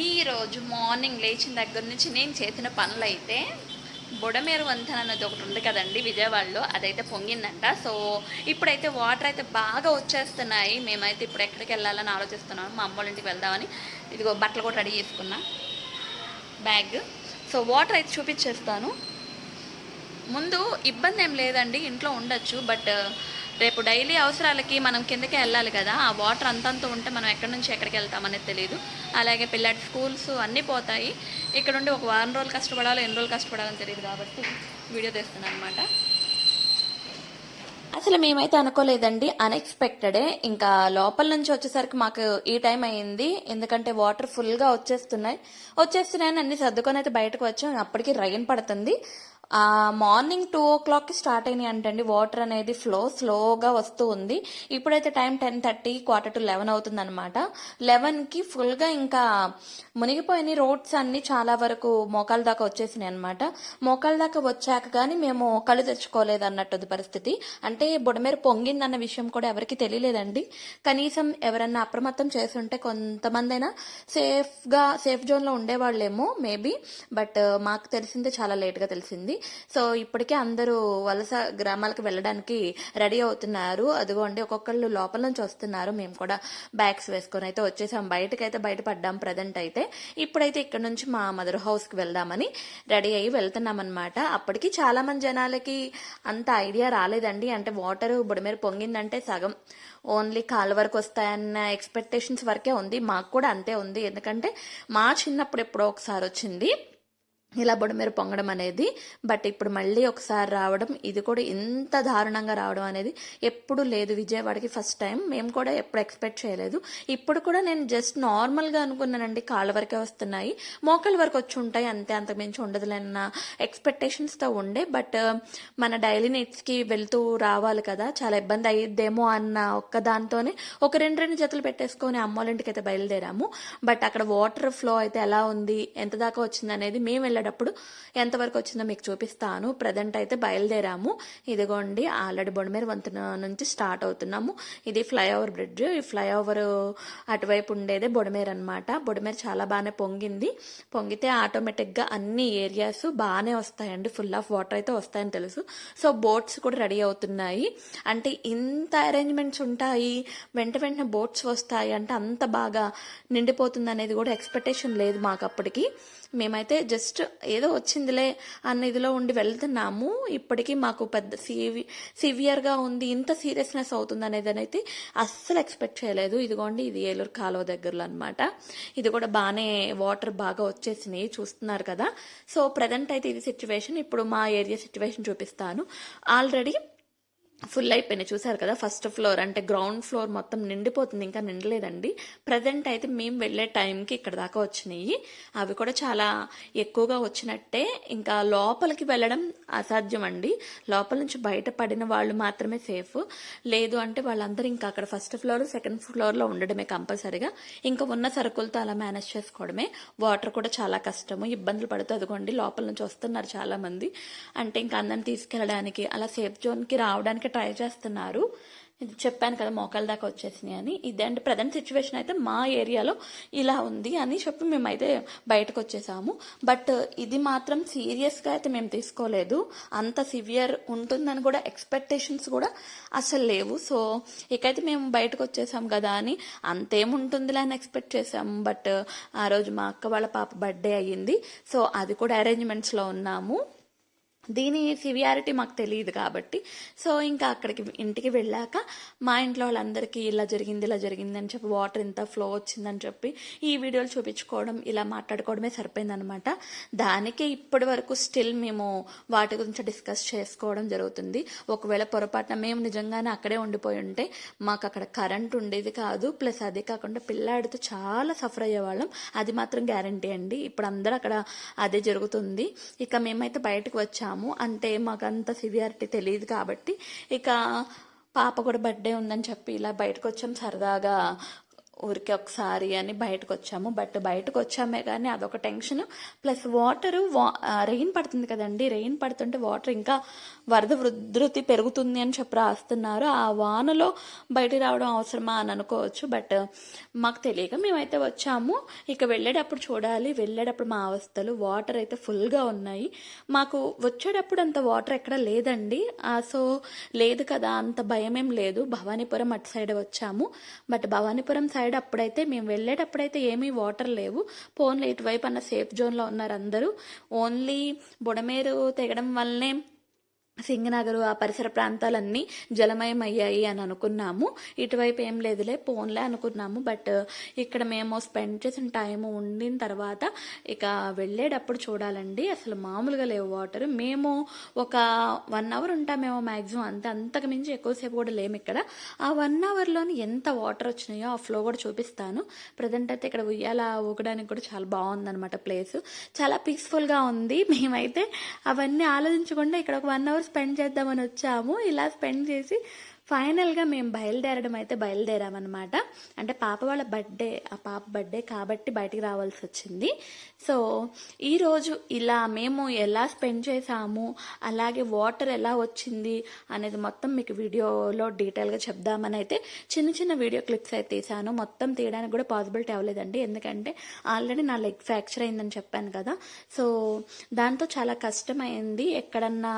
ఈరోజు మార్నింగ్ లేచిన దగ్గర నుంచి నేను చేసిన పనులు అయితే బుడమేరు వంతెన అనేది ఒకటి ఉంది కదండి విజయవాడలో అదైతే పొంగిందంట. సో ఇప్పుడైతే వాటర్ అయితే బాగా వచ్చేస్తున్నాయి. మేమైతే ఇప్పుడు ఎక్కడికి వెళ్ళాలని ఆలోచిస్తున్నాము మా అమ్మ వాళ్ళ ఇంటికి వెళ్దామని. ఇదిగో బట్టలు కూడా రెడీ చేసుకున్నా. బ్యాగ్. సో వాటర్ అయితే చూపించేస్తాను. ముందు ఇబ్బంది ఏం లేదండి ఇంట్లో ఉండొచ్చు. బట్ రేపు డైలీ అవసరాలకి మనం కిందకి వెళ్ళాలి కదా ఆ వాటర్ అంతంత ఉంటే మనం ఎక్కడి నుంచి ఎక్కడికి వెళ్తామనేది తెలియదు అలాగే పిల్లడి స్కూల్స్ అన్నీ పోతాయి. ఇక్కడ ఉండి ఒక వారం రోజులు కష్టపడాలో ఎన్ని రోజులు కష్టపడాలని తెలియదు కాబట్టి వీడియో తీస్తున్నాను అనమాట అసలు మేమైతే అనుకోలేదండి. అన్ఎక్స్పెక్టెడే ఇంకా లోపల నుంచి వచ్చేసరికి మాకు ఈ టైం అయింది ఎందుకంటే వాటర్ ఫుల్గా వచ్చేస్తున్నాయి. వచ్చేస్తున్నాయని అన్ని సర్దుకొని అయితే బయటకు వచ్చాం. అప్పటికి రైన్ పడుతుంది. మార్నింగ్ టూ ఓ క్లాక్కి స్టార్ట్ అయినాయి అంటండి. వాటర్ అనేది ఫ్లో స్లోగా వస్తూ ఉంది. ఇప్పుడైతే time ten thirty quarter to eleven అవుతుంది అనమాట లెవెన్కి ఫుల్గా ఇంకా మునిగిపోయిన రోడ్స్ అన్ని చాలా వరకు మోకాల దాకా వచ్చేసినాయి అనమాట మోకాల దాకా వచ్చాక కానీ మేము కళ్ళు తెచ్చుకోలేదు అన్నట్టు పరిస్థితి. అంటే బుడమేర పొంగిందన్న విషయం కూడా ఎవరికి తెలియలేదండి. కనీసం ఎవరన్నా అప్రమత్తం చేస్తుంటే కొంతమంది అయినా సేఫ్గా సేఫ్ జోన్లో ఉండేవాళ్ళేమో మేబీ. బట్ మాకు తెలిసిందే చాలా లేట్గా తెలిసింది. సో ఇప్పటికే అందరూ వలస గ్రామాలకు వెళ్ళడానికి రెడీ అవుతున్నారు. అదిగోండి ఒక్కొక్కళ్ళు లోపల నుంచి వస్తున్నారు. మేము కూడా బ్యాగ్స్ వేసుకొని అయితే వచ్చేసాం. బయటకైతే అయితే బయటపడ్డాం ప్రజెంట్ అయితే. ఇప్పుడైతే ఇక్కడ నుంచి మా మదర్ హౌస్కి వెళ్దామని రెడీ అయ్యి వెళ్తున్నాం అనమాట అప్పటికి చాలా మంది జనాలకి అంత ఐడియా రాలేదండి. అంటే వాటర్ బుడిమేర పొంగిందంటే సగం. ఓన్లీ కాళ్ళ వరకు వస్తాయన్న ఎక్స్పెక్టేషన్స్ వరకే ఉంది. మాకు కూడా అంతే ఉంది. ఎందుకంటే మా చిన్నప్పుడు ఎప్పుడో ఒకసారి వచ్చింది. ఇలా బుడమేరు పొంగడం అనేది బట్ ఇప్పుడు మళ్ళీ ఒకసారి రావడం ఇది కూడా ఇంత దారుణంగా రావడం అనేది ఎప్పుడు లేదు. విజయవాడకి ఫస్ట్ టైం మేము కూడా ఎప్పుడు ఎక్స్పెక్ట్ చేయలేదు. ఇప్పుడు కూడా నేను జస్ట్ నార్మల్గా అనుకున్నానండి. కాళ్ళ వరకే వస్తున్నాయి. మోకాళ్ళ వరకు వచ్చి ఉంటాయి. అంతే అంతకు మించి ఉండదులేన్న ఎక్స్పెక్టేషన్స్తో ఉండే. బట్ uh, మన డైలీ నీడ్స్కి వెళ్తూ రావాలి కదా. చాలా ఇబ్బంది అయ్యిద్దేమో అన్న ఒక్క దాంతోనే ఒక రెండు రెండు జతలు పెట్టేసుకొని అమ్మోళ్ళ ఇంటికి అయితే బయలుదేరాము. బట్ అక్కడ వాటర్ ఫ్లో అయితే ఎలా ఉంది ఎంత దాకా వచ్చింది అనేది మేము వెళ్ళేటప్పుడు ఎంతవరకు వచ్చిందో మీకు చూపిస్తాను. ప్రజెంట్ అయితే బయలుదేరాము. ఇదిగోండి ఆల్రెడీ బొడమేరు వంతెన నుంచి స్టార్ట్ అవుతున్నాము. ఇది ఫ్లైఓవర్ బ్రిడ్జ్ ఈ ఫ్లైఓవర్ అటువైపు ఉండేదే బొడమేరు అనమాట బొడమేరు చాలా బాగానే పొంగింది. పొంగితే ఆటోమేటిక్గా అన్ని ఏరియాస్ బాగానే వస్తాయండి. ఫుల్ ఆఫ్ వాటర్ అయితే వస్తాయని తెలుసు. సో బోట్స్ కూడా రెడీ అవుతున్నాయి. అంటే ఇంత అరేంజ్మెంట్స్ ఉంటాయి. వెంట వెంటనే బోట్స్ వస్తాయి అంటే అంత బాగా నిండిపోతుంది అనేది కూడా ఎక్స్పెక్టేషన్ లేదు మాకు అప్పటికి. మేమైతే జస్ట్ ఏదో వచ్చిందిలే అన్న ఇదిలో ఉండి వెళ్తున్నాము. ఇప్పటికీ మాకు పెద్ద సివి సివియర్గా ఉంది. ఇంత సీరియస్నెస్ అవుతుంది అనేది అయితే అస్సలు ఎక్స్పెక్ట్ చేయలేదు. ఇదిగోండి ఇది ఏలూరు కాలువ దగ్గరలో అనమాట ఇది కూడా బాగానే వాటర్ బాగా వచ్చేసినాయి. చూస్తున్నారు కదా. సో ప్రజెంట్ అయితే ఇది సిచ్యువేషన్ ఇప్పుడు మా ఏరియా సిచ్యువేషన్ చూపిస్తాను. ఆల్రెడీ ఫుల్ అయిపోయినాయి. చూసారు కదా ఫస్ట్ ఫ్లోర్ అంటే గ్రౌండ్ ఫ్లోర్ మొత్తం నిండిపోతుంది ఇంకా నిండలేదండి. ప్రజెంట్ అయితే మేము వెళ్ళే టైంకి ఇక్కడ దాకా వచ్చినాయి. అవి కూడా చాలా ఎక్కువగా వచ్చినట్టే. ఇంకా లోపలికి వెళ్ళడం అసాధ్యం అండి లోపల నుంచి బయటపడిన వాళ్ళు మాత్రమే సేఫ్. లేదు అంటే వాళ్ళందరూ ఇంకా అక్కడ ఫస్ట్ ఫ్లోర్ సెకండ్ ఫ్లోర్లో ఉండడమే కంపల్సరీగా. ఇంకా ఉన్న సరుకులతో అలా మేనేజ్ చేసుకోవడమే. వాటర్ కూడా చాలా కష్టము. ఇబ్బందులు పడుతూ అదిగోండి లోపల నుంచి వస్తున్నారు చాలామంది. అంటే ఇంకా అందరిని తీసుకెళ్ళడానికి అలా సేఫ్ జోన్కి రావడానికి ట్రై చేస్తున్నారు. ఇది చెప్పాను కదా మోకాల దాకా వచ్చేసినాయి అని. ఇదే అంటే ప్రజెంట్ సిచ్యువేషన్ అయితే మా ఏరియాలో ఇలా ఉంది అని చెప్పి మేమైతే బయటకు వచ్చేసాము. బట్ uh, ఇది మాత్రం సీరియస్గా అయితే మేము తీసుకోలేదు. అంత సివియర్ ఉంటుందని కూడా ఎక్స్పెక్టేషన్స్ కూడా అసలు లేవు. సో ఇకైతే మేము బయటకు వచ్చేసాం కదా అని అంతేముంటుందిలే అని ఎక్స్పెక్ట్ చేసాము బట్ ఆ రోజు మా అక్క వాళ్ళ పాప బర్త్డే అయ్యింది. సో అది కూడా అరేంజ్మెంట్స్లో ఉన్నాము. దీని సివియారిటీ మాకు తెలియదు కాబట్టి. సో ఇంకా అక్కడికి ఇంటికి వెళ్ళాక మా ఇంట్లో వాళ్ళందరికీ ఇలా జరిగింది ఇలా జరిగింది అని చెప్పి వాటర్ ఇంత ఫ్లో వచ్చిందని చెప్పి ఈ వీడియోలు చూపించుకోవడం ఇలా మాట్లాడుకోవడమే సరిపోయిందనమాట దానికే ఇప్పటి వరకు స్టిల్ మేము వాటి గురించి డిస్కస్ చేసుకోవడం జరుగుతుంది. ఒకవేళ పొరపాటున మేము నిజంగానే అక్కడే ఉండిపోయి ఉంటే మాకు అక్కడ కరెంట్ ఉండేది కాదు. ప్లస్ అదే కాకుండా పిల్లాడితో చాలా సఫర్ అయ్యేవాళ్ళం. అది మాత్రం గ్యారంటీ అండి. ఇప్పుడు అందరూ అక్కడ అదే జరుగుతుంది. ఇక మేమైతే బయటకు వచ్చాము. అంటే మాకు అంత సివియారిటీ తెలియదు కాబట్టి ఇక పాప కూడా బర్త్డే ఉందని చెప్పి ఇలా బయటకు వచ్చాం సరదాగా. ఊరికే ఒకసారి అని బయటకు వచ్చాము బట్ బయటకు వచ్చామే కానీ అదొక టెన్షన్. ప్లస్ వాటర్ రెయిన్ పడుతుంది కదండి. రెయిన్ పడుతుంటే వాటర్ ఇంకా వరద ఉధృతి పెరుగుతుంది అని చెప్పి రాస్తున్నారు. ఆ వానలో బయట రావడం అవసరమా అని అనుకోవచ్చు. బట్ మాకు తెలియక మేమైతే వచ్చాము. ఇక వెళ్ళేటప్పుడు చూడాలి. వెళ్ళేటప్పుడు మా అవస్థలు వాటర్ అయితే ఫుల్గా ఉన్నాయి. మాకు వచ్చేటప్పుడు అంత వాటర్ ఎక్కడ లేదండి. సో లేదు కదా అంత భయం ఏం లేదు. భవానీపురం అటు సైడ్ వచ్చాము. బట్ భవానీపురం సైడ్ సైడ్ అప్పుడైతే మేము వెళ్ళేటప్పుడైతే ఏమీ వాటర్ లేవు. పోన్లే ఇటువైపు అన్న సేఫ్ జోన్లో ఉన్నారు అందరూ ఓన్లీ బుడమేరు తెగడం వల్లనే సింగనగర్ ఆ పరిసర ప్రాంతాలన్నీ జలమయం అయ్యాయి అని అనుకున్నాము. ఇటువైపు ఏం లేదులే పోన్లే అనుకున్నాము. బట్ ఇక్కడ మేము స్పెండ్ చేసిన టైం ఉండిన తర్వాత ఇక వెళ్ళేటప్పుడు చూడాలండి. అసలు మామూలుగా లేవు వాటర్. మేము ఒక వన్ అవర్ ఉంటామేమో మ్యాక్సిమం అంతే. అంతకు మించి ఎక్కువసేపు కూడా లేము ఇక్కడ. ఆ వన్ అవర్లోని ఎంత వాటర్ వచ్చినాయో ఆ ఫ్లో కూడా చూపిస్తాను. ప్రజెంట్ అయితే ఇక్కడ ఉయ్యాల ఊగడానికి కూడా చాలా బాగుందన్నమాట ప్లేస్. చాలా పీస్ఫుల్గా ఉంది. మేమైతే అవన్నీ ఆలోచించకుండా ఇక్కడ ఒక వన్ అవర్ స్పెండ్ చేద్దామని వచ్చాము. ఇలా స్పెండ్ చేసి ఫైనల్గా మేము బయలుదేరడం అయితే బయలుదేరామన్నమాట. అంటే పాప వాళ్ళ బర్త్డే ఆ పాప బర్త్డే కాబట్టి బయటికి రావాల్సి వచ్చింది. సో ఈరోజు ఇలా మేము ఎలా స్పెండ్ చేసాము అలాగే వాటర్ ఎలా వచ్చింది అనేది మొత్తం మీకు వీడియోలో డీటెయిల్గా చెప్దామని అయితే చిన్న చిన్న వీడియో క్లిప్స్ అయితే తీసాను మొత్తం తీయడానికి కూడా పాసిబిలిటీ అవ్వలేదండి. ఎందుకంటే ఆల్రెడీ నా లెగ్ ఫ్రాక్చర్ అయిందని చెప్పాను కదా. సో దాంతో చాలా కష్టమైంది. ఎక్కడన్నా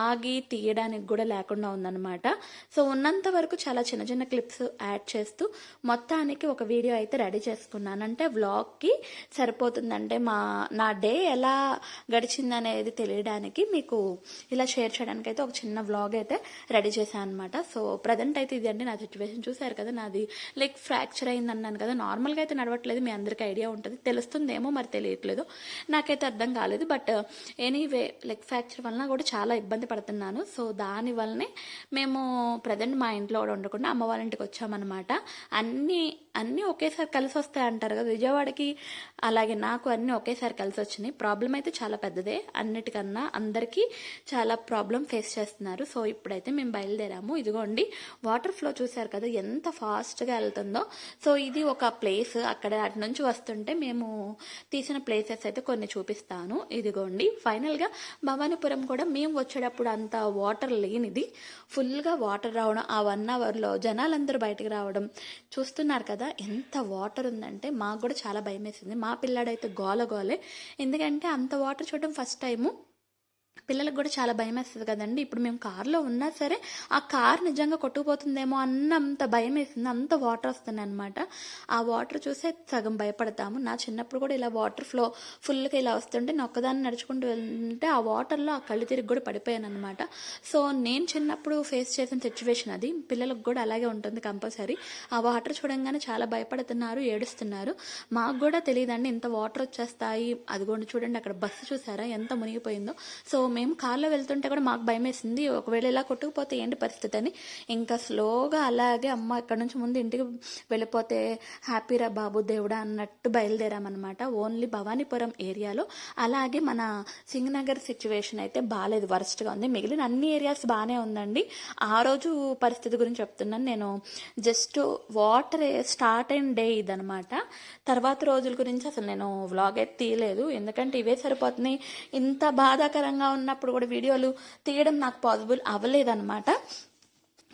ఆగి తీయడానికి కూడా లేకుండా ఉందన్నమాట. సో ఉన్నంత వరకు చాలా చిన్న చిన్న క్లిప్స్ యాడ్ చేస్తూ మొత్తానికి ఒక వీడియో అయితే రెడీ చేసుకున్నాను అంటే వ్లాగ్కి సరిపోతుందంటే మా నా డే ఎలా గడిచింది అనేది తెలియడానికి మీకు ఇలా షేర్ చేయడానికి అయితే ఒక చిన్న వ్లాగ్ అయితే రెడీ చేశాను అనమాట సో ప్రజెంట్ అయితే ఇది అండి. నా సిచ్యువేషన్ చూసారు కదా నాది లెగ్ ఫ్రాక్చర్ అయింది అన్నాను కదా నార్మల్గా అయితే నడవట్లేదు మీ అందరికీ ఐడియా ఉంటుంది. తెలుస్తుందేమో మరి తెలియట్లేదు. నాకైతే అర్థం కాలేదు. బట్ ఎనీవే లెగ్ ఫ్రాక్చర్ వలన కూడా చాలా ఇబ్బంది పడుతున్నాను. సో దాని వల్లనే మేము ప్రజెంట్ మా ఇంట్లో కూడా ఉండకుండా అమ్మ వాళ్ళ ఇంటికి వచ్చామన్నమాట. అన్నీ అన్నీ ఒకేసారి కలిసి వస్తాయి అంటారు కదా. విజయవాడకి అలాగే నాకు అన్నీ ఒకేసారి కలిసి వచ్చినాయి. ప్రాబ్లం అయితే చాలా పెద్దదే. అన్నిటికన్నా అందరికీ చాలా ప్రాబ్లం ఫేస్ చేస్తున్నారు. సో ఇప్పుడైతే మేము బయలుదేరాము. ఇదిగోండి వాటర్ ఫ్లో చూసారు కదా ఎంత ఫాస్ట్గా వెళ్తుందో. సో ఇది ఒక ప్లేస్ అక్కడ అటు నుంచి వస్తుంటే మేము తీసిన ప్లేసెస్ అయితే కొన్ని చూపిస్తాను. ఇదిగోండి ఫైనల్గా భవానీపురం కూడా మేము వచ్చేటప్పుడు అంత వాటర్ లేనిది. ఫుల్గా వాటర్ రావడం ఆ వన్ అవర్లో జనాలందరూ బయటకు రావడం చూస్తున్నారు కదా. ఎంత వాటర్ ఉందంటే మాకు కూడా చాలా భయం వేసింది మా పిల్లాడైతే గోల గోలే. ఎందుకంటే అంత వాటర్ చూడడం ఫస్ట్ టైము పిల్లలకు కూడా చాలా భయం వేస్తుంది కదండి. ఇప్పుడు మేము కార్లో ఉన్నా సరే ఆ కార్ నిజంగా కొట్టుకుపోతుందేమో అన్నంత భయం వేసింది అంత వాటర్ వస్తుంది అనమాట ఆ వాటర్ చూసే సగం భయపడతాము. నా చిన్నప్పుడు కూడా ఇలా వాటర్ ఫ్లో ఫుల్గా ఇలా వస్తుంటే నేను ఒక్కదాన్ని నడుచుకుంటూ వెళ్తుంటే ఆ వాటర్లో ఆ కళ్ళు తిరిగి కూడా పడిపోయాను అనమాట సో నేను చిన్నప్పుడు ఫేస్ చేసిన సిచ్యువేషన్ అది. పిల్లలకు కూడా అలాగే ఉంటుంది కంపల్సరీ. ఆ వాటర్ చూడంగానే చాలా భయపడుతున్నారు ఏడుస్తున్నారు. మాకు కూడా తెలియదండి ఇంత వాటర్ వచ్చేస్తాయి. అదిగోండి చూడండి అక్కడ బస్సు చూసారా? ఎంత మునిగిపోయిందో. సో మేము కార్లో వెళ్తుంటే కూడా మాకు భయం వేసింది. ఒకవేళ ఇలా కొట్టుకుపోతే ఏంటి పరిస్థితి అని. ఇంకా స్లోగా అలాగే అమ్మ ఇక్కడ నుంచి ముందు ఇంటికి వెళ్ళిపోతే హ్యాపీరా బాబు దేవుడా అన్నట్టు బయలుదేరామన్నమాట. ఓన్లీ భవానీపురం ఏరియాలో. అలాగే మన సింగనగర్ సిచ్యువేషన్ అయితే బాగాలేదు వరస్ట్గా ఉంది. మిగిలిన అన్ని ఏరియాస్ బాగానే ఉందండి. ఆ రోజు పరిస్థితి గురించి చెప్తున్నాను. నేను జస్ట్ వాటర్ స్టార్ట్ అయిన డే ఇదనమాట తర్వాత రోజుల గురించి అసలు నేను వ్లాగ్ అయితే తీయలేదు. ఎందుకంటే ఇవే సరిపోతున్నాయి. ఇంత బాధాకరంగా ఉన్నప్పుడు కూడా వీడియోలు తీయడం నాకు పాసిబుల్ అవ్వలేదన్నమాట.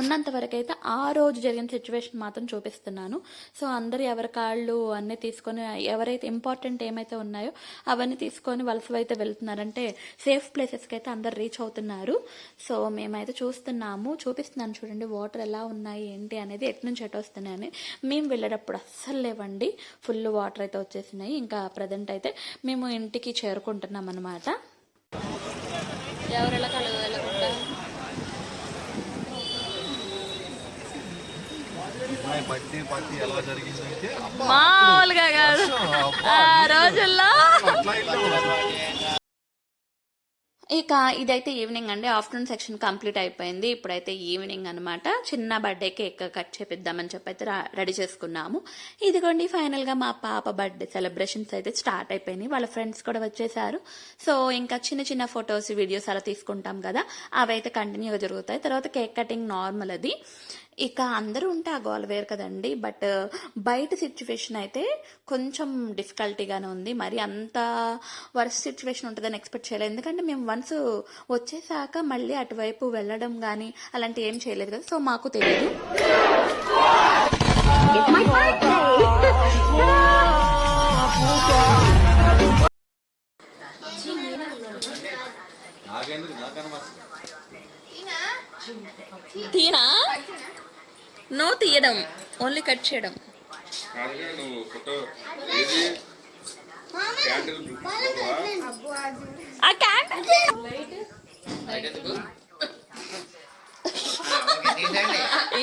ఉన్నంత వరకు అయితే ఆ రోజు జరిగిన సిచ్యువేషన్ మాత్రం చూపిస్తున్నాను. సో అందరు ఎవరి కాళ్ళు అన్నీ తీసుకొని ఎవరైతే ఇంపార్టెంట్ ఏమైతే ఉన్నాయో అవన్నీ తీసుకొని వలస అయితే వెళ్తున్నారంటే సేఫ్ ప్లేసెస్కి అయితే అందరు రీచ్ అవుతున్నారు. సో మేమైతే చూస్తున్నాము. చూపిస్తున్నాను చూడండి వాటర్ ఎలా ఉన్నాయి ఏంటి అనేది ఎటు నుంచి ఎటు వస్తున్నాయని మేము వెళ్ళేటప్పుడు అస్సలు లేవండి. ఫుల్ వాటర్ అయితే వచ్చేసినాయి. ఇంకా ప్రజెంట్ అయితే మేము ఇంటికి చేరుకుంటున్నాం అనమాట ఎవరు కలగ వెళ్ళకుండా మామూలుగా కాదు ఆ రోజుల్లో. ఇక ఇదైతే ఈవినింగ్ అండి. ఆఫ్టర్నూన్ సెక్షన్ కంప్లీట్ అయిపోయింది. ఇప్పుడైతే ఈవినింగ్ అనమాట చిన్న బర్త్డే కేక్ కట్ చేపిద్దామని చెప్పి అయితే రెడీ చేసుకున్నాము. ఇదిగోండి ఫైనల్గా మా పాప బర్త్డే సెలబ్రేషన్స్ అయితే స్టార్ట్ అయిపోయినాయి. వాళ్ళ ఫ్రెండ్స్ కూడా వచ్చేసారు. సో ఇంకా చిన్న చిన్న ఫొటోస్ వీడియోస్ అలా తీసుకుంటాం కదా. అవి అయితే కంటిన్యూగా జరుగుతాయి. తర్వాత కేక్ కటింగ్ నార్మల్ అది. ఇక అందరూ ఉంటే ఆ గోల వేరు కదండి. బట్ బయట సిచ్యువేషన్ అయితే కొంచెం డిఫికల్టీగానే ఉంది. మరి అంత వర్స్ సిచ్యువేషన్ ఉంటుందని ఎక్స్పెక్ట్ చేయలేదు. ఎందుకంటే మేము వన్స్ వచ్చేసాక మళ్ళీ అటువైపు వెళ్ళడం కానీ అలాంటి ఏం చేయలేదు కదా. సో మాకు తెలియదు నో తీయడం ఓన్లీ కట్ చేయడం. కాదుగా నువ్వు ఫోటో ఏది? క్యాండిల్ ఆ cat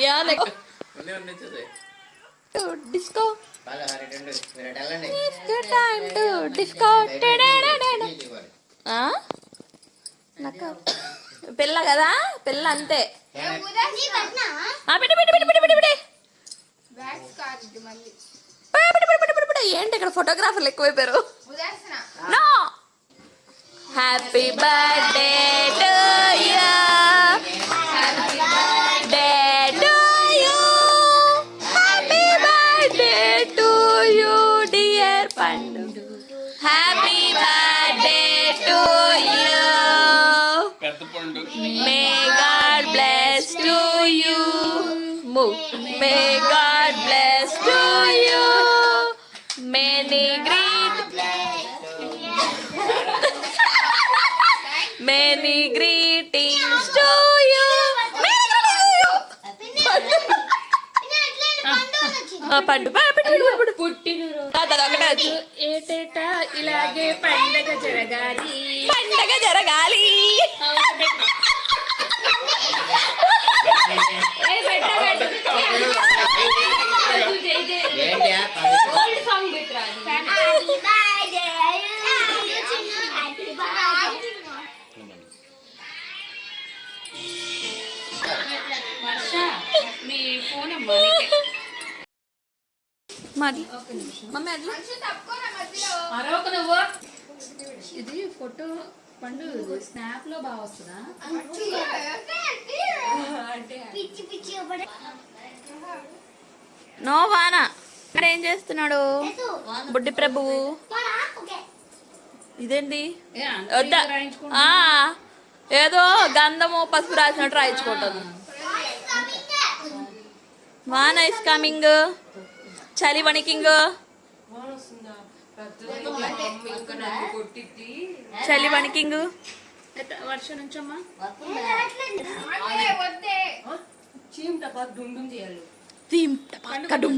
yeah like. Disco time to disco. నాకు పిల్ల కదా? పిల్ల అంతే. ఏంటి ఇక్కడ ఫోటోగ్రాఫర్లు ఎక్కువైపోయారు? Happy birthday to you move may God bless to you many greet many greetings to you Pandu. Pandu పుట్టినరోజు ఏటేటా? ఇలాగే పండగ జరగాలి. పండగ జరగాలి. పెట్ట మమ్మీ అట్లా మరొక నువ్వు. ఇది ఫోటో పండు స్నాప్లో బాగా వస్తుందా? అంటే నో వానా. ఇక్కడ ఏం చేస్తున్నాడు? బుడ్డి ప్రభువు ఇదేంటి? వద్దా. ఏదో గంధము పసుపు రాసినట్టు రాయించుకుంటుంది. వాన ఇస్ కమింగ్ చలి వణికింగ్. చలి వణికింగ్. వర్ష నుంచమ్మా? చీమ్ టపా డుమ్ డుమ్ చేయాలి. തീം കടും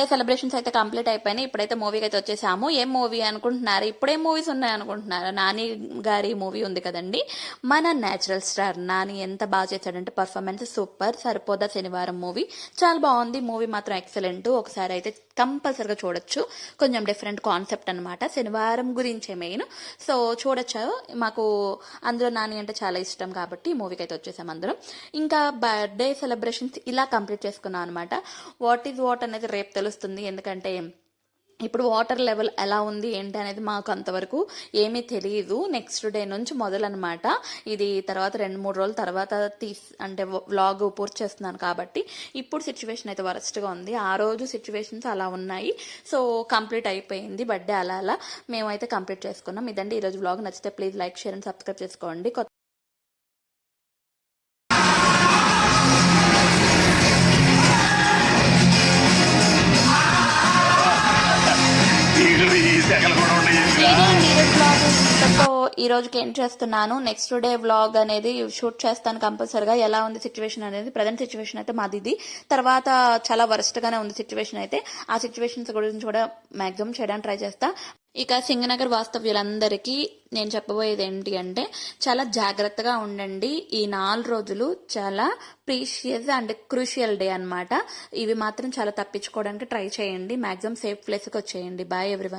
బర్త్డే సెలబ్రేషన్స్ అయితే కంప్లీట్ అయిపోయినాయి. ఇప్పుడైతే మూవీకి అయితే వచ్చేసాము. ఏం మూవీ అనుకుంటున్నారు? ఇప్పుడే మూవీస్ ఉన్నాయి అనుకుంటున్నారు నాని గారి మూవీ ఉంది కదండి. మన నేచురల్ స్టార్ నాని ఎంత బాగా చేశాడంటే పర్ఫార్మెన్స్ సూపర్. సరిపోదా శనివారం మూవీ చాలా బాగుంది. మూవీ మాత్రం ఎక్సలెంట్ ఒకసారి అయితే కంపల్సరిగా చూడొచ్చు. కొంచెం డిఫరెంట్ కాన్సెప్ట్ అనమాట శనివారం గురించే మెయిన్ సో చూడొచ్చు. మాకు అందులో నాని అంటే చాలా ఇష్టం కాబట్టి మూవీకి అయితే వచ్చేసాం అందరం. ఇంకా బర్త్డే సెలబ్రేషన్స్ ఇలా కంప్లీట్ చేసుకున్నాం అనమాట వాట్ ఈజ్ వాట్ అనేది రేపు తెలుస్తుంది. ఎందుకంటే ఇప్పుడు వాటర్ లెవెల్ ఎలా ఉంది ఏంటి అనేది మాకు అంతవరకు ఏమీ తెలియదు నెక్స్ట్ డే నుంచి మొదలనమాట. ఇది తర్వాత రెండు మూడు రోజుల తర్వాత తీస్ అంటే వ్లాగ్ పూర్తి చేస్తున్నాను కాబట్టి ఇప్పుడు సిచ్యువేషన్ అయితే వరస్ట్గా ఉంది. ఆ రోజు సిచ్యువేషన్స్ అలా ఉన్నాయి. సో కంప్లీట్ అయిపోయింది. బర్త్డే అలా అలా మేమైతే కంప్లీట్ చేసుకున్నాం. ఇదండి. ఈరోజు వ్లాగ్ నచ్చితే please like share and subscribe చేసుకోండి. ఈ రోజుకి ఏం చేస్తున్నాను? నెక్స్ట్ డే వ్లాగ్ అనేది షూట్ చేస్తాను కంపల్సరిగా. ఎలా ఉంది సిచ్యువేషన్ అనేది? ప్రజెంట్ సిచ్యువేషన్ అయితే మాది ఇది. తర్వాత చాలా వరస్ట్ గానే ఉంది సిచ్యువేషన్ అయితే. ఆ సిచ్యువేషన్స్ గురించి కూడా మాక్సిమం చేయడానికి ట్రై చేస్తా. ఇక సింగనగర్ వాస్తవ్యులందరికీ నేను చెప్పబోయేది ఏంటి అంటే చాలా జాగ్రత్తగా ఉండండి. ఈ నాలుగు రోజులు చాలా ప్రీషియస్ అండ్ క్రూషియల్ డే అన్నమాట. ఇవి మాత్రం చాలా తప్పించుకోవడానికి ట్రై చేయండి. మాక్సిమం సేఫ్ ప్లేస్కి వచ్చేయండి. Bye everyone